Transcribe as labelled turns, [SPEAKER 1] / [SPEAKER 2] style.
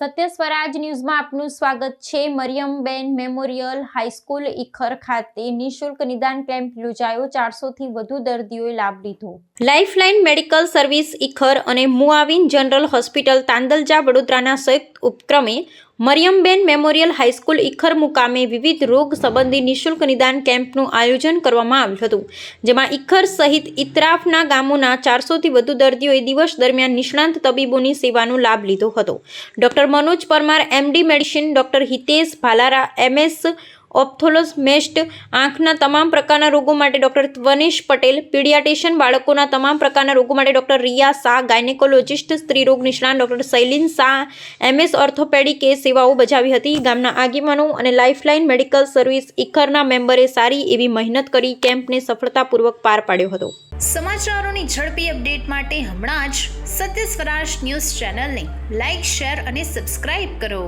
[SPEAKER 1] સત્ય સ્વરાજ ન્યૂઝમાં આપનું સ્વાગત છે. મરિયમબેન મેમોરિયલ હાઈસ્કૂલ ઈખર ખાતે નિઃશુલ્ક નિદાન કેમ્પ યોજાયો. ચારસોથી વધુ દર્દીઓએ લાભ લીધો. લાઇફલાઇન મેડિકલ સર્વિસ ઈખર અને મુઆવિન જનરલ હોસ્પિટલ તાંદલજા વડોદરાના સંયુક્ત ઉપક્રમે મરિયમબેન મેમોરિયલ હાઈસ્કૂલ ઈખર મુકામે વિવિધ રોગ સંબંધી નિઃશુલ્ક નિદાન કેમ્પનું આયોજન કરવામાં આવ્યું હતું, જેમાં ઈખર સહિત ઇતરાફના ગામોના ચારસોથી વધુ દર્દીઓએ દિવસ દરમિયાન નિષ્ણાંત તબીબોની સેવાનો લાભ લીધો હતો. Doctor Manoj Parmar, MD medicine doctor Hitesh Bhalara, MS ophthalmologist આંખના તમામ પ્રકારના રોગો માટે ડૉક્ટર ત્વનેશ પટેલ પીડિયાટિશિયન બાળકોના તમામ પ્રકારના રોગો માટે ડૉક્ટર રિયા શાહ, ગાયનેકોલોજિસ્ટ, સ્ત્રીરોગ નિષ્ણાત ડૉક્ટર શૈલીન શાહ, એમએસ ઓર્થોપેડિકે સેવાઓ બજાવી હતી. ગામના આગેવાનો અને લાઇફલાઇન મેડિકલ સર્વિસ ઈખરના મેમ્બરે સારી એવી મહેનત કરી કેમ્પને સફળતાપૂર્વક પાર પાડ્યો હતો.
[SPEAKER 2] સમાચારોની ઝડપી અપડેટ માટે હમણાં જ સત્ય સ્વરાજ ન્યૂઝ ચેનલને લાઇક, શેર અને સબસ્ક્રાઇબ કરો.